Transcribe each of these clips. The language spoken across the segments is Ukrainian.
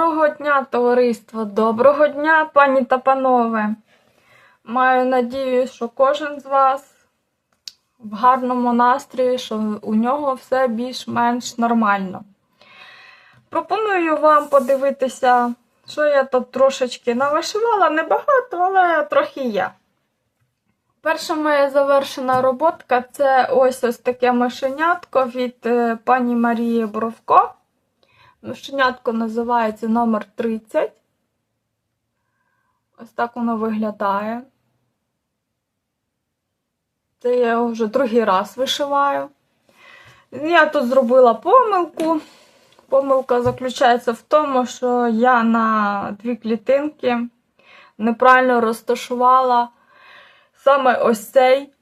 Доброго дня, товариство! Доброго дня, пані та панове! Маю надію, що кожен з вас в гарному настрої, що у нього все більш-менш нормально. Пропоную вам подивитися, що я тут трошечки навишивала, небагато, але трохи є. Перша моя завершена роботка це ось ось таке мишенятко від е, пані Марії Бровко. Мишенятко називається номер 30. Ось так воно виглядає. Це я його вже другий раз вишиваю. Я тут зробила помилку. Помилка заключається в тому, що я на дві клітинки неправильно розташувала саме ось цей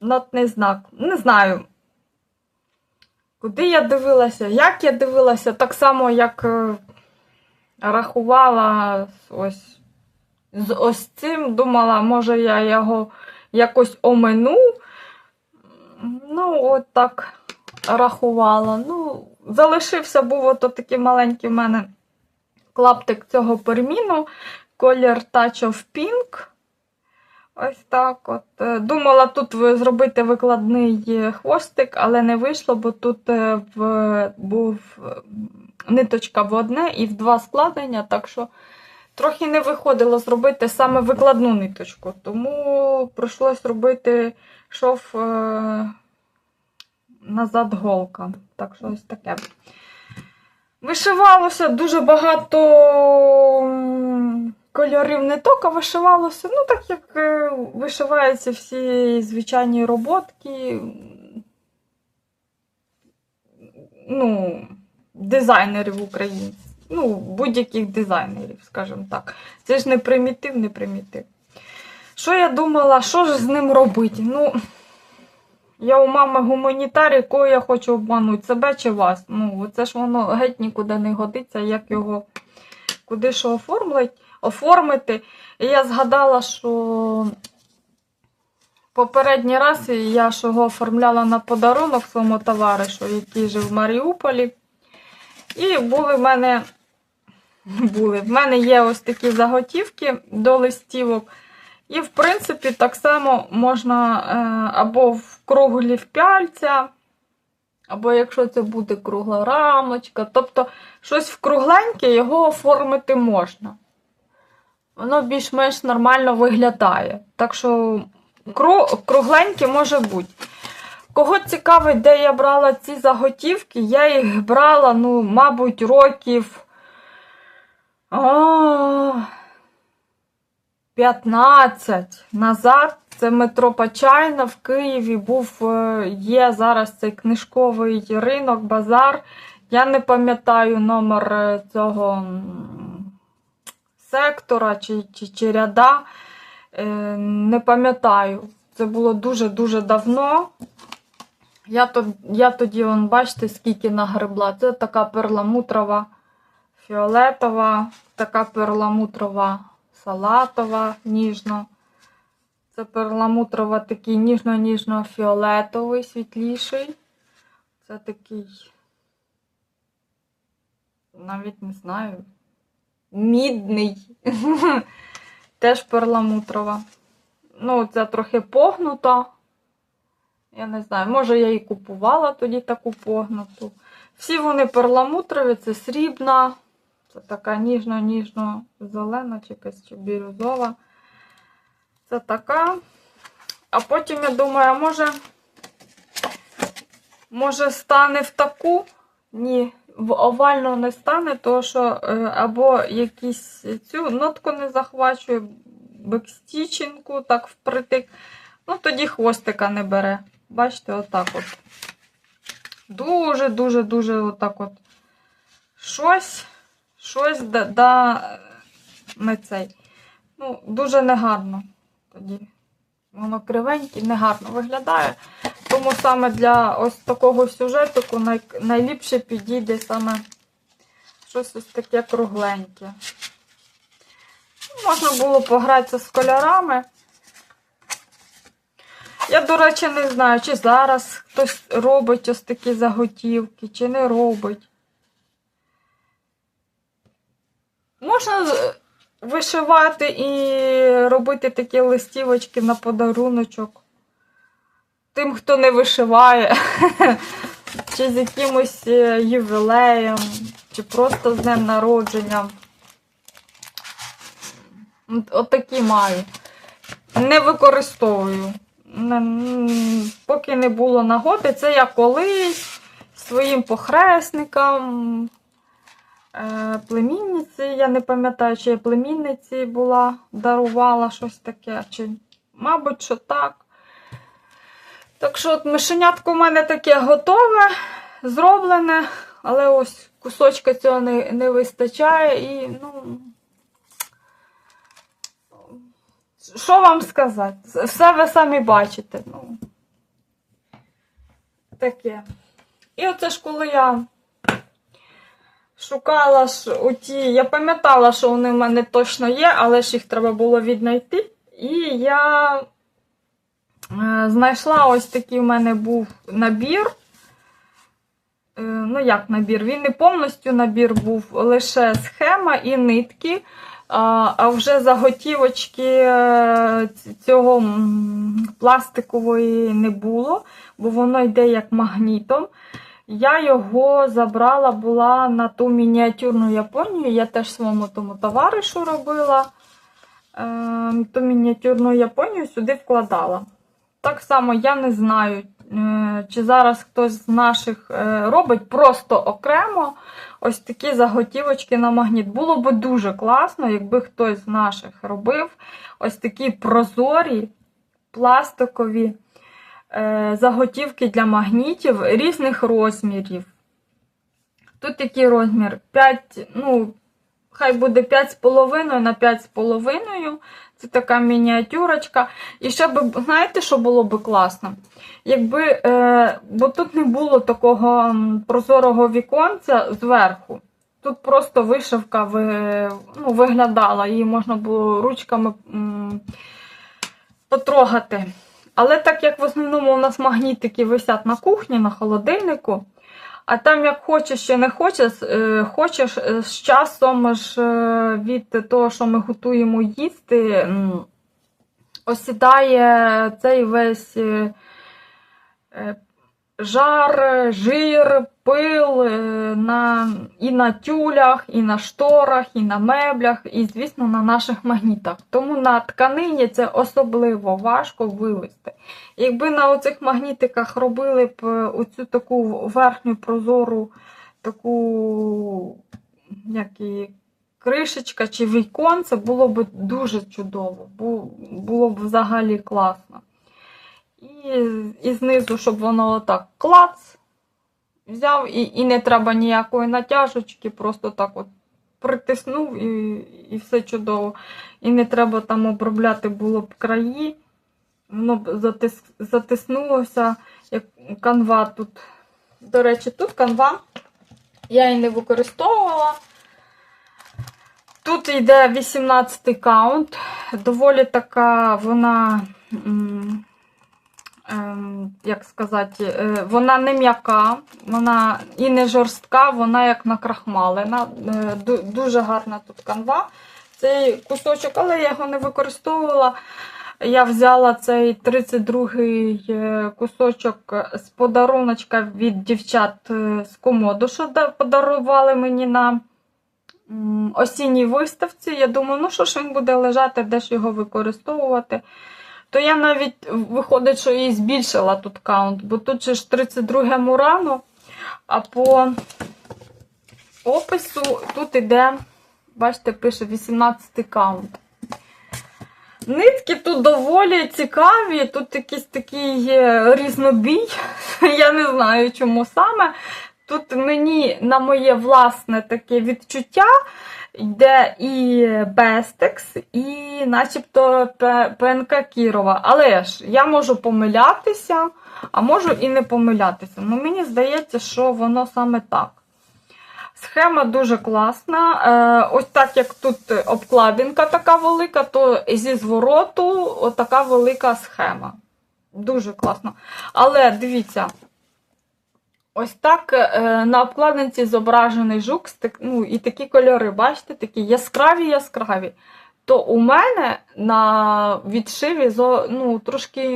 нотний знак. Не знаю, куди я дивилася, як я дивилася, так само, як е, рахувала ось з ось цим. Думала, може, я його якось омину. Ну, от так рахувала. Ну, залишився, був ото такий маленький в мене клаптик цього перміну, колір Touch of Pink. Ось так от. Е, Думала тут зробити викладний е, хвостик, але не вийшло, бо тут е, в, був ниточка в одне і в два складення, так що трохи не виходило зробити саме викладну ниточку. Тому прийшлось робити шов назад голка. Так що ось таке. Вишивалося дуже багато кольорів ниток, а вишивалося, ну так як е, вишиваються всі звичайні роботки. Ну, дизайнерів українців. Ну, будь-яких дизайнерів, скажімо так. Це ж не примітив, не примітив. Що я думала, що ж з ним робити? Ну, я у мами гуманітарій, кого я хочу обманути, себе чи вас. Ну, це ж воно геть нікуди не годиться, як його куди що оформлять, оформити. І я згадала, що попередній раз я ж його оформляла на подарунок своєму товаришу, який жив в Маріуполі. І були в мене. Були. В мене є ось такі заготівки до листівок. І, в принципі, так само можна е, або в круглі в пяльця, або якщо це буде кругла рамочка. Тобто щось в кругленьке його оформити можна. Воно більш-менш нормально виглядає. Так що кру- кругленьке може бути. Кого цікавить, де я брала ці заготівки, я їх брала, ну, мабуть, років. А, 15 назад. Це метро Почайна в Києві був, е, є зараз цей книжковий ринок, базар. Я не пам'ятаю номер е, цього сектора чи, чи, чи ряда. Е, Не пам'ятаю. Це було дуже-дуже давно. Я, то, я тоді, вон, бачите, скільки нагребла. Це така перламутрова, фіолетова, така перламутрова, салатова, ніжно. Це перламутрова такий ніжно-ніжно-фіолетовий, світліший. Це такий, навіть не знаю, мідний. Теж перламутрова. Ну, це трохи погнута. Я не знаю, може я її купувала тоді таку погнуту. Всі вони перламутрові, це срібна, це така ніжно-ніжно-зелена, чи якась чи бірюзова. Це така. А потім я думаю, може, може стане в таку? Ні, в овальну не стане, тому що е, або якісь цю нотку не захвачує, бекстічинку, так впритик. Ну, тоді хвостика не бере. Бачите, отак от. Дуже-дуже-дуже отак от. Щось, щось да, да не цей. Ну, дуже негарно тоді. Воно кривеньке, негарно виглядає. Тому саме для ось такого сюжетику най, найліпше підійде саме щось ось таке кругленьке. Можна було погратися з кольорами. Я, до речі, не знаю, чи зараз хтось робить ось такі заготівки, чи не робить. Можна вишивати і робити такі листівочки на подаруночок. Тим, хто не вишиває, чи з якимось е, ювілеєм, чи просто з днем народження. От- Отакі маю. Не використовую. Поки не було нагоди, це я колись своїм похресникам, е, племінниці, я не пам'ятаю, чи я племінниці була, дарувала щось таке, чи, мабуть, що так. Так що от мишенятко у мене таке готове, зроблене, але ось кусочка цього не, не вистачає і, ну. Що вам сказати? Все ви самі бачите. Ну, таке. І оце ж коли я шукала ж оті, я пам'ятала, що вони в мене точно є, але ж їх треба було віднайти. І я знайшла ось такий в мене був набір. Е, ну, як набір? Він не повністю набір був, лише схема і нитки. А, вже заготівочки е, цього пластикової не було, бо воно йде як магнітом. Я його забрала була на ту мініатюрну Японію. Я теж своєму тому товаришу робила. Е, ту мініатюрну Японію сюди вкладала. Так само я не знаю, е, чи зараз хтось з наших е, робить просто окремо ось такі заготівочки на магніт. Було б дуже класно, якби хтось з наших робив ось такі прозорі пластикові е, заготівки для магнітів різних розмірів. Тут який розмір? 5, ну, хай буде 5,5 на 5,5. Це така мініатюрочка. І ще б, знаєте, що було б класно? Якби, е, бо тут не було такого прозорого віконця зверху. Тут просто вишивка ви, ну, виглядала, її можна було ручками м, потрогати. Але так як в основному у нас магнітики висять на кухні, на холодильнику, а там як хочеш чи не хочеш, е, хочеш е, з часом ж е, від того, що ми готуємо їсти, осідає цей весь жар, жир, пил е, на, і на тюлях, і на шторах, і на меблях, і, звісно, на наших магнітах. Тому на тканині це особливо важко вивести. Якби на оцих магнітиках робили б е, оцю таку верхню прозору, таку як і кришечка чи віконце, було б дуже чудово, було б взагалі класно. І, і знизу, щоб воно отак клац, взяв, і, і не треба ніякої натяжечки, просто так от притиснув і, і все чудово. І не треба там обробляти було б краї. Воно б затис, затиснулося, як канва тут. До речі, тут канва. Я її не використовувала. Тут йде 18 каунт. Доволі така вона, як сказати, е, вона не м'яка, вона і не жорстка, вона як накрахмалена. Е, Дуже гарна тут канва. Цей кусочок, але я його не використовувала. Я взяла цей 32-й е, кусочок з подаруночка від дівчат з комоду, що да- подарували мені на осінній виставці. Я думаю, ну що ж він буде лежати, де ж його використовувати. То я навіть виходить, що і збільшила тут каунт, бо тут же ж 32 мурано, а по опису тут іде, бачите, пише 18 каунт. Нитки тут доволі цікаві, тут якийсь такий різнобій. Я не знаю, чому саме. Тут мені на моє власне таке відчуття йде і Бестекс, і начебто ПНК Кірова. Але ж я можу помилятися, а можу і не помилятися. Ну, мені здається, що воно саме так. Схема дуже класна. Е, ось так як тут обкладинка така велика, то зі звороту отака велика схема. Дуже класно. Але дивіться, Ось так е, на обкладинці зображений жук, ну, і такі кольори, бачите, такі яскраві яскраві. То у мене на відшиві ну, трошки.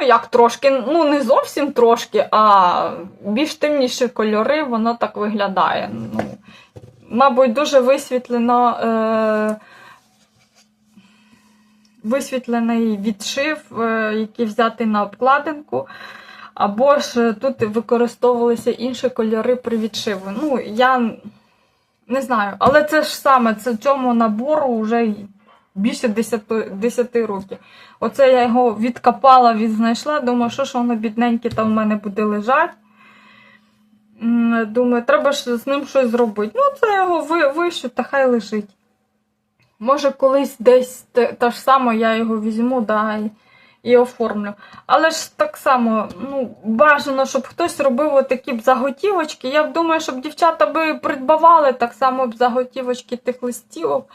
Ну, як трошки, ну не зовсім трошки, а більш темніші кольори, воно так виглядає. Ну, мабуть, дуже висвітлено. Е, висвітлений відшив, е, який взятий на обкладинку. Або ж е, тут використовувалися інші кольори при відшиву. Ну, я не знаю, але це ж саме це цьому набору вже більше 10, 10 років. Оце я його відкопала, відзнайшла. Думаю, що ж воно бідненьке там в мене буде лежати. Думаю, треба ж з ним щось зробити. Ну, це його ви- вишу, та хай лежить. Може, колись десь те, та ж саме я його візьму да, і оформлю. Але ж так само, ну, бажано, щоб хтось робив отакі б заготівочки. Я думаю, щоб дівчата би придбавали так само б заготівочки тих листівок.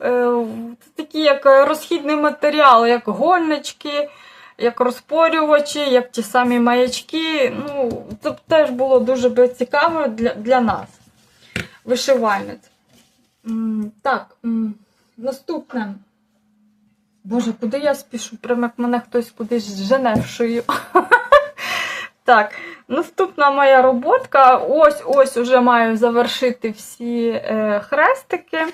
Е, такі як розхідний матеріал, як гольнички, як розпорювачі, як ті самі маячки. Ну, це б теж було дуже би цікаво для, для нас, вишивальниць. Так, наступне. Боже, куди я спішу? Прямо як мене хтось кудись жене в шию. Так, наступна моя роботка. Ось ось уже маю завершити всі е, хрестики.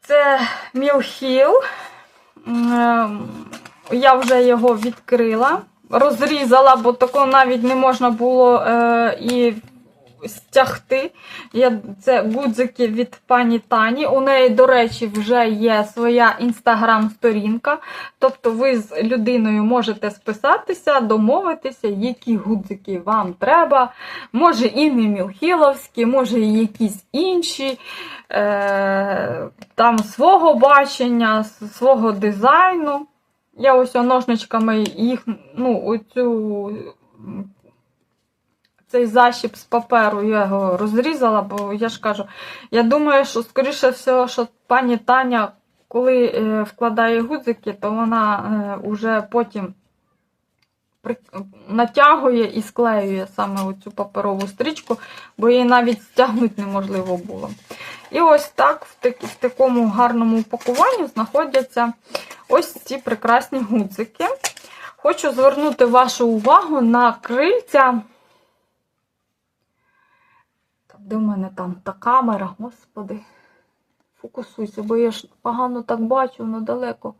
Це Мілхіл. Я вже його відкрила, розрізала, бо такого навіть не можна було е, і стягти. Я, це гудзики від пані Тані. У неї, до речі, вже є своя інстаграм-сторінка. Тобто ви з людиною можете списатися, домовитися, які гудзики вам треба. Може і не мілхіловські, може і якісь інші. Е, там свого бачення, свого дизайну. Я ось ножничками їх, ну, оцю, цей защіп з паперу я його розрізала, бо я ж кажу, я думаю, що, скоріше всього, що пані Таня, коли е, вкладає гудзики, то вона е, уже потім натягує і склеює саме оцю паперову стрічку, бо її навіть стягнути неможливо було. І ось так в, такі, в такому гарному упакуванні знаходяться ось ці прекрасні гудзики. Хочу звернути вашу увагу на крильця. Де в мене там та камера, господи. Фокусуйся, бо я ж погано так бачу, воно далеко.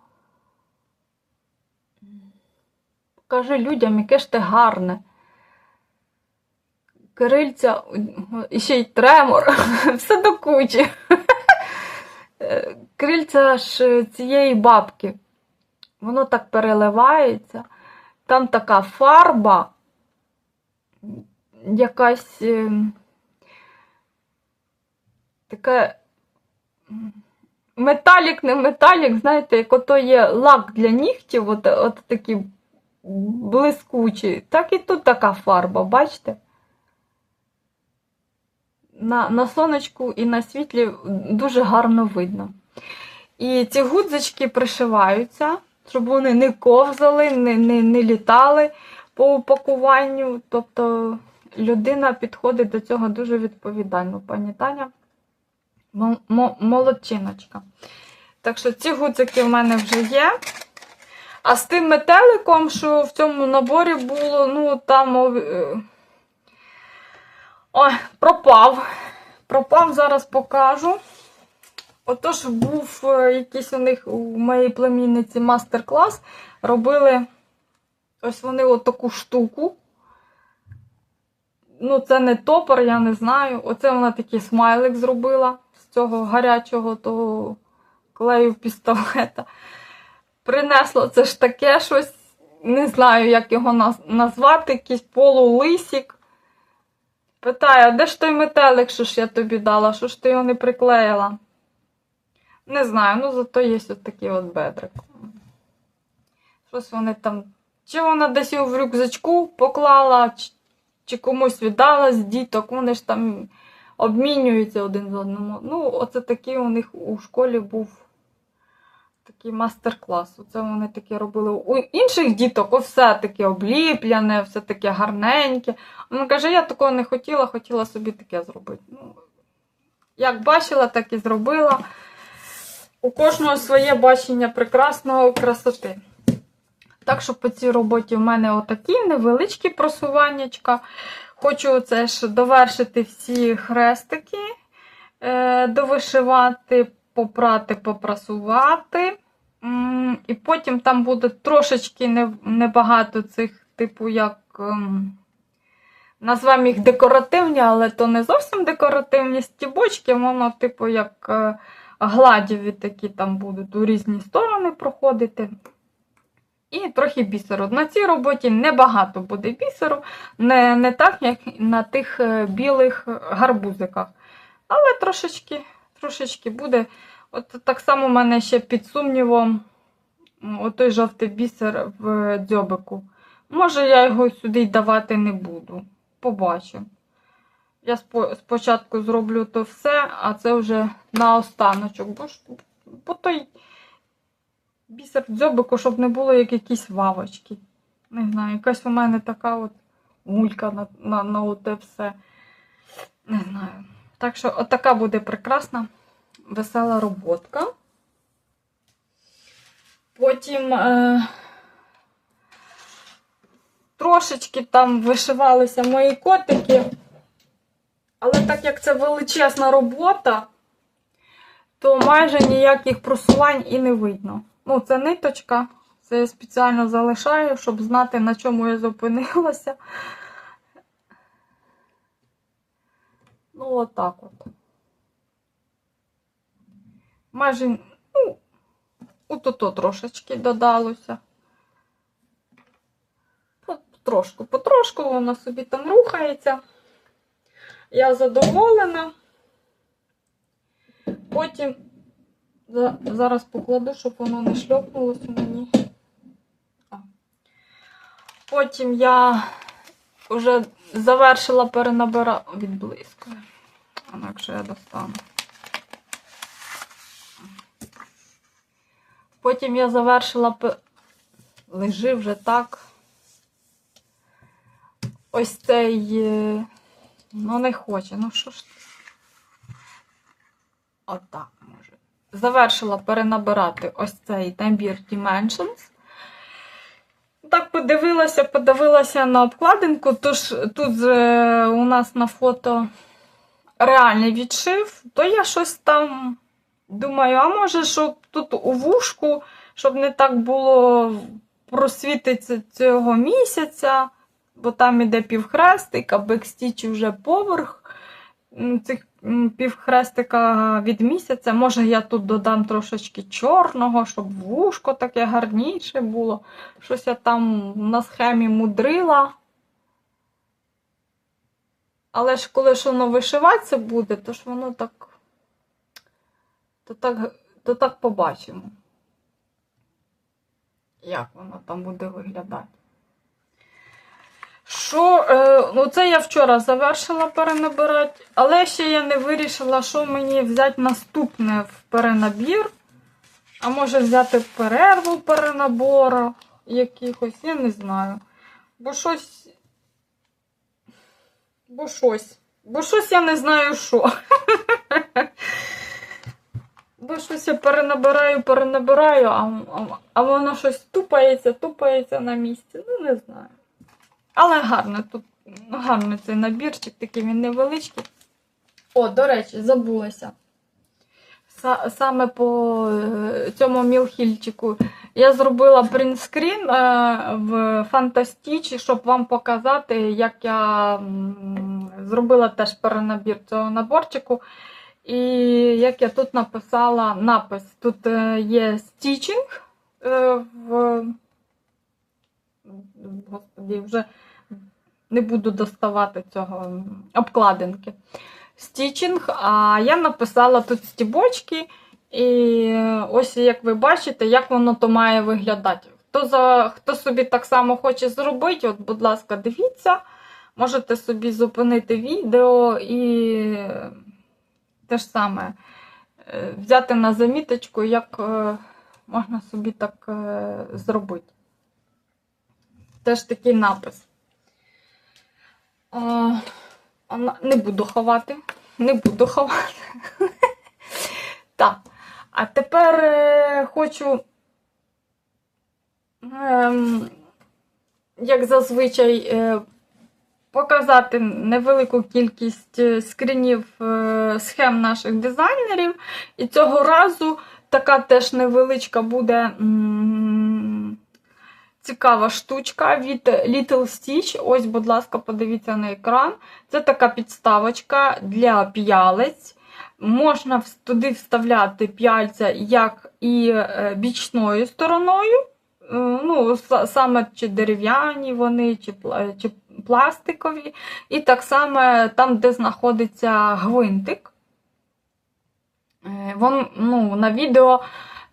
Покажи людям, яке ж ти гарне. Крильця, і ще й тремор, все до кучі. Крильця ж цієї бабки. Воно так переливається. Там така фарба, якась е, таке металік, не металік, знаєте, як ото є лак для нігтів, от, от такі блискучі. Так і тут така фарба, бачите? На, на сонечку і на світлі дуже гарно видно. І ці гудзички пришиваються, щоб вони не ковзали, не, не, не літали по упакуванню. Тобто людина підходить до цього дуже відповідально. Пані Таня молодчиночка. Так що ці гудзики в мене вже є. А з тим метеликом, що в цьому наборі було, ну там. е, Ой, пропав. Пропав, зараз покажу. Отож, був е, якийсь у них у моєї племінниці мастер-клас. Робили ось вони отаку штуку. Ну, це не топор, я не знаю. Оце вона такий смайлик зробила цього гарячого того клею пістолета. Принесло це ж таке щось, не знаю, як його назвати, якийсь полулисік. Питає, де ж той метелик, що ж я тобі дала? Що ж ти його не приклеїла? Не знаю, ну зато є ось такий от бедрик. Щось вони там. Чи вона десь його в рюкзачку поклала, чи комусь віддала з діток, вони ж там обмінюються один з одним. Ну, оце такий у них у школі був такий мастер-клас. Оце вони таке робили. У інших діток о, все таке обліпляне, все таке гарненьке. Вона каже, я такого не хотіла, хотіла собі таке зробити. Ну, як бачила, так і зробила. У кожного своє бачення прекрасного красоти. Так що по цій роботі в мене отакі невеличкі просуваннячка. Хочу це ж довершити всі хрестики, е, довишивати, попрати, попрасувати. І потім там буде трошечки небагато цих, типу, як. ем, Назвемо їх декоративні, але то не зовсім декоративні стібочки, воно, типу, як е, гладіві такі там будуть у різні сторони проходити. І трохи бісеру. На цій роботі небагато буде бісеру, не, не так, як на тих е, білих гарбузиках. Але трошечки, трошечки буде. От так само в мене ще під сумнівом отой жовтий бісер в дзьобику. Може, я його сюди й давати не буду. Побачу. Я спочатку зроблю то все, а це вже на останочок. Бо, бо той бісер дзьобику, щоб не було як якісь вавочки. Не знаю, якась у мене така от мулька на, на, на оте все. Не знаю. Так що, от така буде прекрасна, весела роботка. Потім е, трошечки там вишивалися мої котики. Але так як це величезна робота, то майже ніяких просувань і не видно. Ну, це ниточка. Це я спеціально залишаю, щоб знати, на чому я зупинилася. Ну, отак от. Майже, ну, от-ото трошечки додалося. Потрошку, потрошку воно собі там рухається. Я задоволена. Потім зараз покладу, щоб воно не шльопнулося мені. Потім я вже завершила перенабира від близької. Інакше я достану. Потім я завершила лежи вже так. Ось цей. е, Ну, не хоче. Ну що ж? Отак. Завершила перенабирати ось цей набір Dimensions. Так подивилася, подивилася на обкладинку. Тож тут у нас на фото реальний відшив, то я щось там думаю, а може, щоб тут у вушку, щоб не так було просвітиться цього місяця, бо там іде півхрестик, а бекстіч вже поверх цих півхрестика від місяця. Може, я тут додам трошечки чорного, щоб вушко таке гарніше було. Щось я там на схемі мудрила. Але ж коли ж воно вишиватися буде, то ж воно так. То так, то так побачимо. Як воно там буде виглядати. Що, е, ну це я вчора завершила перенабирати, але ще я не вирішила, що мені взяти наступне в перенабір. А може взяти перерву перенабору якихось, я не знаю. Бо щось. Бо щось. Бо щось я не знаю що. Бо щось я перенабираю, перенабираю, а, а, а воно щось тупається, тупається на місці. Ну, не знаю. Але гарно тут гарний цей набірчик, такий він невеличкий. О, до речі, забулася. Саме по е, цьому мілхільчику я зробила принтскрін е, в Фантастічі, щоб вам показати, як я зробила теж перенабір цього наборчику. І як я тут написала напис. Тут е, є стічинг в. Господі, вже не буду доставати цього обкладинки. Стічинг, а я написала тут стібочки, і ось як ви бачите, як воно то має виглядати. Хто, за, хто собі так само хоче зробити, от, будь ласка, дивіться, можете собі зупинити відео і те ж саме е, взяти на заміточку, як, е, Можна собі так е, зробити. Теж такий напис. Не буду ховати. Не буду ховати. Так. А тепер е, хочу, ем, як зазвичай, е, показати невелику кількість е, скрінів е, схем наших дизайнерів. І цього разу така теж невеличка буде цікава штучка від Little Stitch. Ось, будь ласка, подивіться на екран. Це така підставочка для п'ялець. Можна туди вставляти п'яльця як і е, бічною стороною. Е, Ну, саме чи дерев'яні вони, чи, чи пластикові. І так само там, де знаходиться гвинтик. Е, Вон, ну, на відео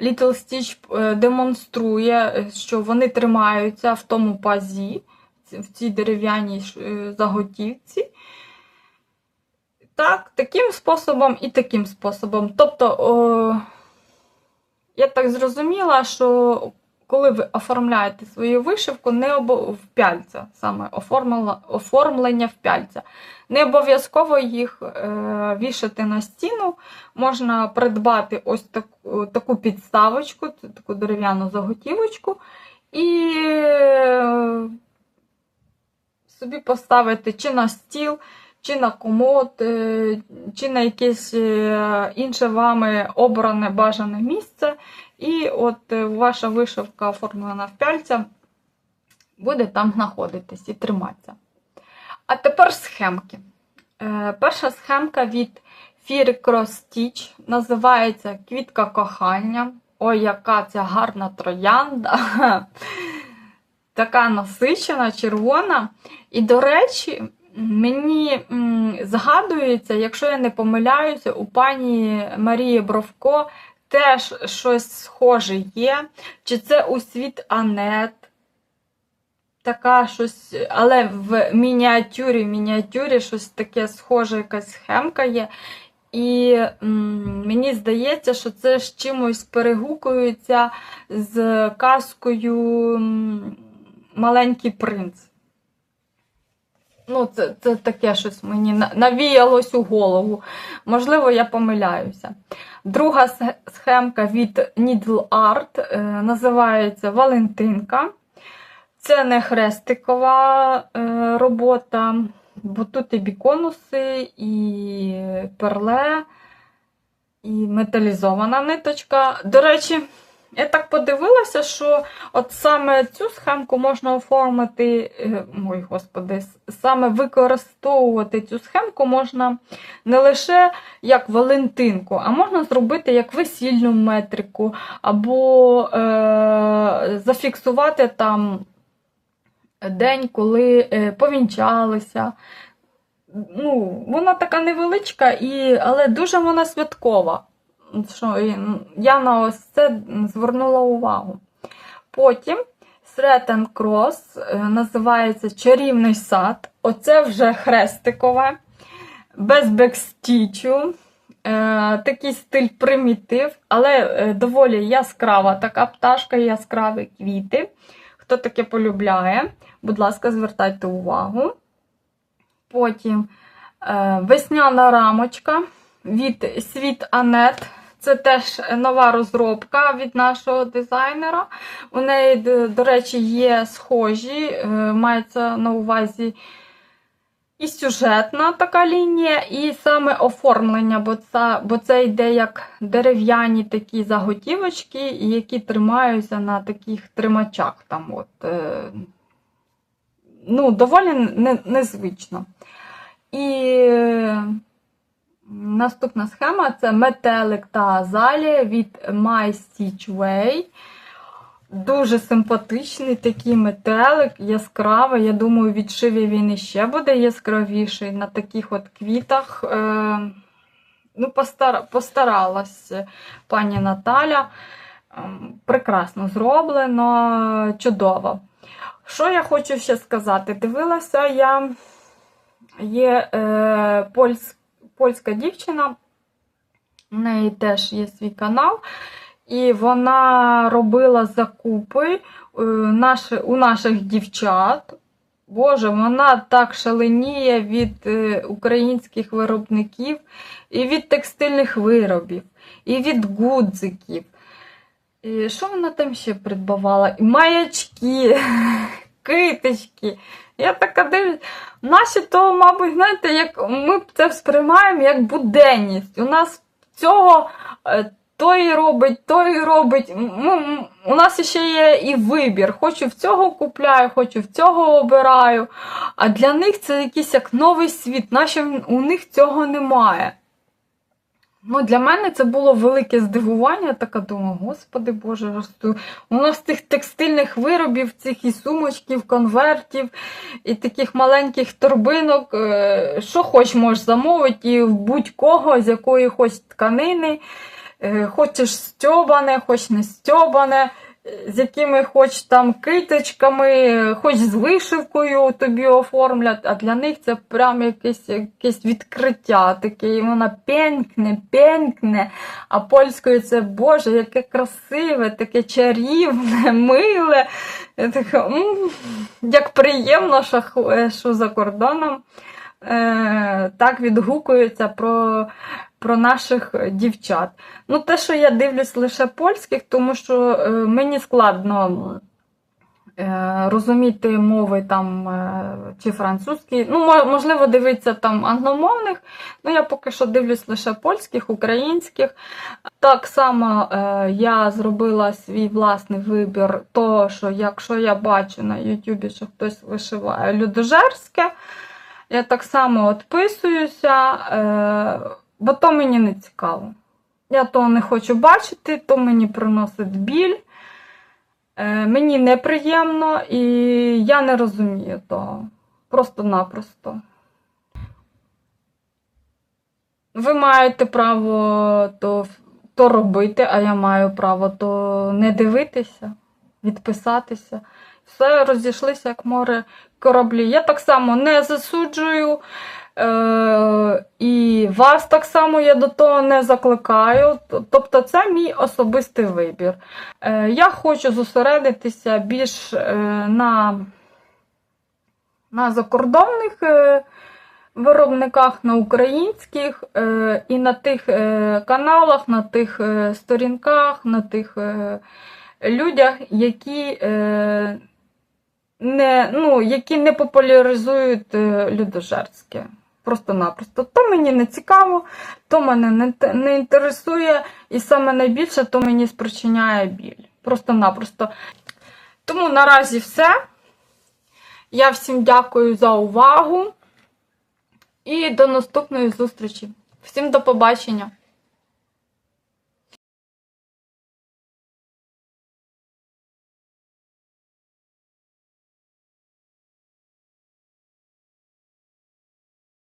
Little Stitch е, демонструє, е, що вони тримаються в тому пазі, в цій дерев'яній е, заготівці. Так, таким способом і таким способом. Тобто, о, я так зрозуміла, що коли ви оформляєте свою вишивку, не обо... в пяльця, саме оформлення, оформлення в пяльця. Не обов'язково їх е, вішати на стіну. Можна придбати ось таку, таку підставочку, таку дерев'яну заготівочку, і е, собі поставити чи на стіл, чи на комод, е, чи на якесь е, інше вами обране бажане місце. І от е, ваша вишивка оформлена в пяльця буде там знаходитись і триматися. А тепер схемки. Е, Перша схемка від Фіри Cross Stitch називається Квітка кохання. Ой, яка ця гарна троянда. Така насичена, червона. І, до речі, мені згадується, якщо я не помиляюся, у пані Марії Бровко теж щось схоже є. Чи це у світ Анет? Така щось, але в мініатюрі, в мініатюрі щось таке схоже, якась схемка є. І м, мені здається, що це з чимось перегукується з казкою Маленький принц. Ну, це, це таке щось мені навіялось у голову. Можливо, я помиляюся. Друга схемка від Needle Art е, називається Валентинка. Це не хрестикова е, робота, бо тут і біконуси, і перле, і металізована ниточка. До речі, я так подивилася, що от саме цю схемку можна оформити, е, ой, господи, саме використовувати цю схемку можна не лише як Валентинку, а можна зробити як весільну метрику, або е, зафіксувати там день, коли е, повінчалися. Ну, вона така невеличка, і, але дуже вона святкова. Що, я на ось це звернула увагу. Потім Cross е, називається Чарівний сад. Оце вже хрестикове, без бекстічу. Е, такий стиль примітив, але е, доволі яскрава така пташка, яскраві квіти. Хто таке полюбляє, будь ласка, звертайте увагу. Потім е, весняна рамочка від Світ Анет. Це теж нова розробка від нашого дизайнера. У неї, до, речі, є схожі, е, мається на увазі і сюжетна така лінія, і саме оформлення, бо це, бо це йде як дерев'яні такі заготівочки, які тримаються на таких тримачах. Там от, е, ну, доволі не, незвично. І наступна схема це метелик та азалія від My Stitch Way. Дуже симпатичний такий метелик, яскравий. Я думаю, від шиві він іще буде яскравіший на таких от квітах. Е, ну, постара, постаралась пані Наталя. Ем, Прекрасно зроблено, чудово. Що я хочу ще сказати? Дивилася я, є е, польсь, польська дівчина, у неї теж є свій канал. і вона робила закупи е, у наших дівчат. Боже, вона так шаленіє від е, українських виробників, і від текстильних виробів, і від гудзиків. І що вона там ще придбавала? І маячки, киточки. Я така дивлюсь. Наші то, мабуть, знаєте, як ми це сприймаємо як буденність. У нас цього е, той робить, той робить. М- м- У нас ще є і вибір. Хочу в цього купляю, хочу в цього обираю. А для них це якийсь як новий світ, наче у них цього немає. Ну, для мене це було велике здивування. Така думаю, господи Боже, росту. У нас цих текстильних виробів, цих і сумочків, конвертів, і таких маленьких торбинок. е, Що хоч можеш замовити, і в будь-кого, з якої хоч тканини. Е, Хочеш стьобане, хоч не стьобане, з якими хоч там киточками, е, хоч з вишивкою тобі оформлять, а для них це прям якесь, якесь відкриття. Таке, і вона пенькне, пенькне, а польською це Боже, яке красиве, таке чарівне, миле. Я така, «М, як приємно, що, що за кордоном е, так відгукуються про про наших дівчат. Ну, те, що я дивлюсь лише польських, тому що е, мені складно е, розуміти мови там е, чи французькі. Ну, можливо, дивитися там англомовних, ну я поки що дивлюсь лише польських, українських. Так само е, я зробила свій власний вибір, то, що якщо я бачу на Ютубі, що хтось вишиває людожерське, я так само відписуюся, е, бо то мені не цікаво. Я то не хочу бачити, то мені приносить біль. Е, мені неприємно і я не розумію того. Просто-напросто. Ви маєте право то, то робити, а я маю право то не дивитися, відписатися. Все розійшлися, як море кораблі. Я так само не засуджую. Е, і вас так само я до того не закликаю. Тобто, це мій особистий вибір. Е, я хочу зосередитися більш е, на, на закордонних е, виробниках, на українських е, і на тих е, каналах, на тих е, сторінках, на тих е, людях, які. Е, не, ну, які не популяризують е, людожерське. Просто-напросто. То мені не цікаво, то мене не, не інтересує, і саме найбільше то мені спричиняє біль. Просто-напросто. Тому наразі все. Я всім дякую за увагу і до наступної зустрічі. Всім до побачення!